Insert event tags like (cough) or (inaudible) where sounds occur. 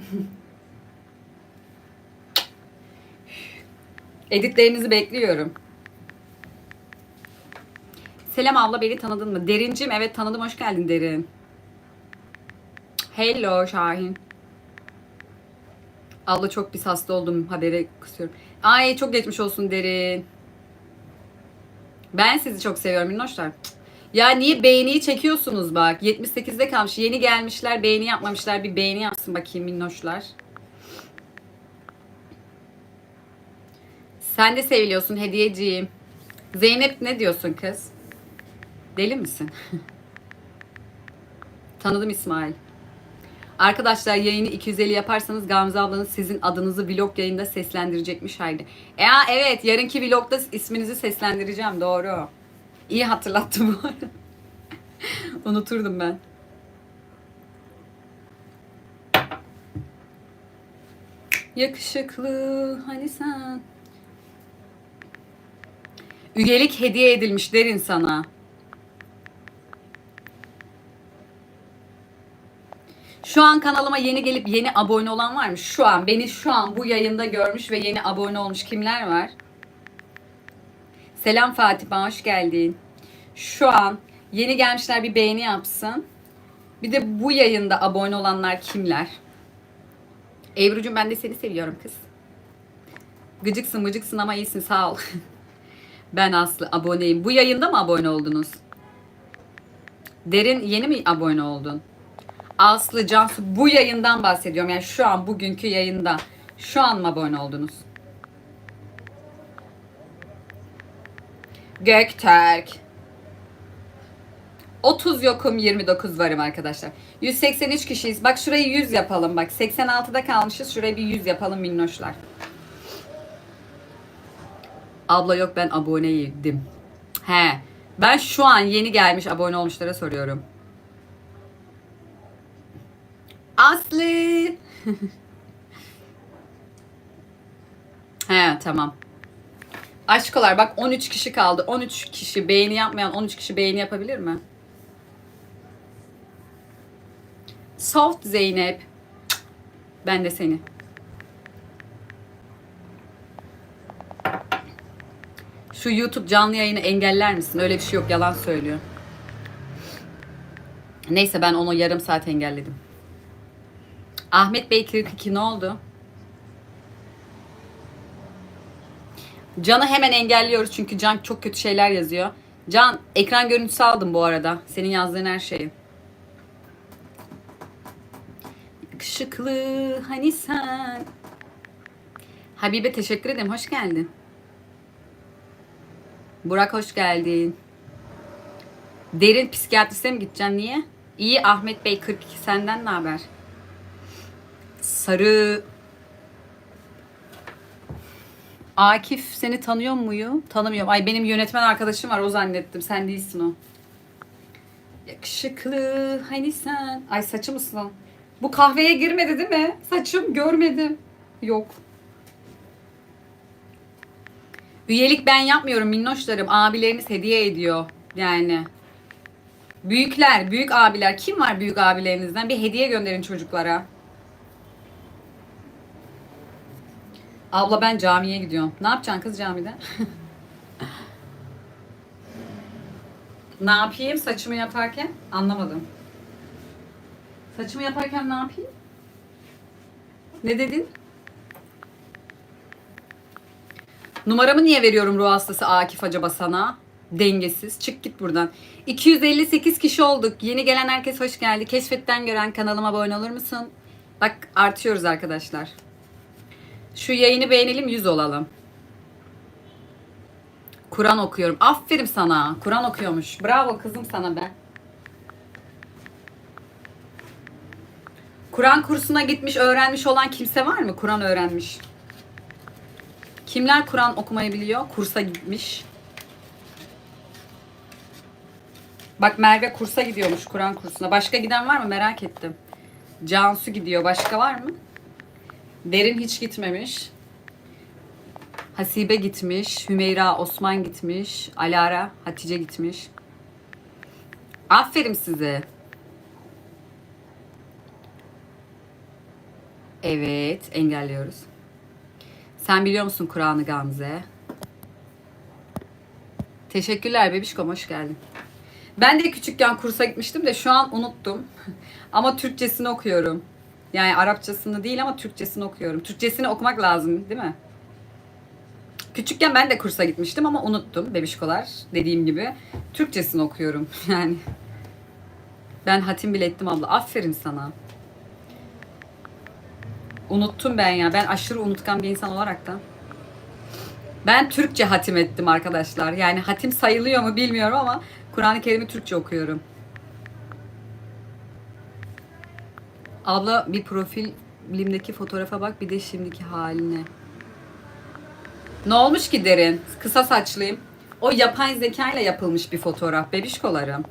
(laughs) Editlerinizi bekliyorum. Selam abla beni tanıdın mı? Derincim evet tanıdım hoş geldin Derin. Hello Şahin. Abla çok pis hasta oldum haberi kısıyorum. Ay çok geçmiş olsun Derin. Ben sizi çok seviyorum minnoşlar. Ya niye beğeniyi çekiyorsunuz bak. 78'de kalmış. Yeni gelmişler beğeni yapmamışlar. Bir beğeni yapsın bakayım minnoşlar. Sen de seviliyorsun hediyeciğim. Zeynep ne diyorsun kız? Deli misin? (laughs) Tanıdım İsmail. Arkadaşlar yayını 250 yaparsanız Gamze ablanız sizin adınızı vlog yayında seslendirecekmiş haydi. E evet yarınki vlogda isminizi seslendireceğim doğru. İyi hatırlattım bu arada. Unuturdum ben. Yakışıklı hani sen. Üyelik hediye edilmiş derin sana. Şu an kanalıma yeni gelip yeni abone olan var mı? Şu an beni şu an bu yayında görmüş ve yeni abone olmuş kimler var? Selam Fatima hoş geldin. Şu an yeni gelmişler bir beğeni yapsın. Bir de bu yayında abone olanlar kimler? Ebru'cum ben de seni seviyorum kız. Gıcıksın mıcıksın ama iyisin sağ ol. (laughs) ben Aslı aboneyim. Bu yayında mı abone oldunuz? Derin yeni mi abone oldun? Aslı Cansu bu yayından bahsediyorum. Yani şu an bugünkü yayında. Şu an mı abone oldunuz? Gökterk. 30 yokum 29 varım arkadaşlar. 183 kişiyiz. Bak şurayı 100 yapalım. Bak 86'da kalmışız. Şurayı bir 100 yapalım minnoşlar. Abla yok ben aboneydim. He. Ben şu an yeni gelmiş abone olmuşlara soruyorum. Aslı. (laughs) He tamam. Aşkolar bak 13 kişi kaldı. 13 kişi beğeni yapmayan 13 kişi beğeni yapabilir mi? Soft Zeynep. Ben de seni. Şu YouTube canlı yayını engeller misin? Öyle bir şey yok yalan söylüyor. Neyse ben onu yarım saat engelledim. Ahmet Bey 42 ne oldu? Can'ı hemen engelliyoruz çünkü Can çok kötü şeyler yazıyor. Can ekran görüntüsü aldım bu arada. Senin yazdığın her şeyi. Yakışıklı hani sen. Habibe teşekkür ederim. Hoş geldin. Burak hoş geldin. Derin psikiyatriste mi gideceksin? Niye? İyi Ahmet Bey 42 senden ne haber? Sarı Akif seni tanıyor muyum? Tanımıyorum. Ay benim yönetmen arkadaşım var o zannettim. Sen değilsin o. Yakışıklı hani sen. Ay saçı mısın? Bu kahveye girmedi değil mi? Saçım görmedim. Yok. Üyelik ben yapmıyorum minnoşlarım. Abileriniz hediye ediyor. Yani. Büyükler, büyük abiler. Kim var büyük abilerinizden? Bir hediye gönderin çocuklara. Abla ben camiye gidiyorum. Ne yapacaksın kız camide? (laughs) ne yapayım saçımı yaparken? Anlamadım. Saçımı yaparken ne yapayım? Ne dedin? Numaramı niye veriyorum ruh hastası Akif acaba sana? Dengesiz. Çık git buradan. 258 kişi olduk. Yeni gelen herkes hoş geldi. Keşfetten gören kanalıma abone olur musun? Bak artıyoruz arkadaşlar. Şu yayını beğenelim 100 olalım. Kur'an okuyorum. Aferin sana. Kur'an okuyormuş. Bravo kızım sana ben. Kur'an kursuna gitmiş, öğrenmiş olan kimse var mı? Kur'an öğrenmiş. Kimler Kur'an okumayı biliyor? Kursa gitmiş. Bak Merve kursa gidiyormuş Kur'an kursuna. Başka giden var mı? Merak ettim. Cansu gidiyor. Başka var mı? Derin hiç gitmemiş. Hasibe gitmiş. Hümeyra Osman gitmiş. Alara Hatice gitmiş. Aferin size. Evet, engelliyoruz. Sen biliyor musun Kur'an'ı Gamze? Teşekkürler bebişkom, hoş geldin. Ben de küçükken kursa gitmiştim de şu an unuttum. (laughs) ama Türkçesini okuyorum. Yani Arapçasını değil ama Türkçesini okuyorum. Türkçesini okumak lazım değil mi? Küçükken ben de kursa gitmiştim ama unuttum bebişkolar dediğim gibi. Türkçesini okuyorum (laughs) yani. Ben hatim bile ettim abla. Aferin sana. Unuttum ben ya. Ben aşırı unutkan bir insan olarak da. Ben Türkçe hatim ettim arkadaşlar. Yani hatim sayılıyor mu bilmiyorum ama Kur'an-ı Kerim'i Türkçe okuyorum. Abla bir profilimdeki fotoğrafa bak bir de şimdiki haline. Ne olmuş ki derin? Kısa saçlıyım. O yapay zeka ile yapılmış bir fotoğraf bebişkolarım.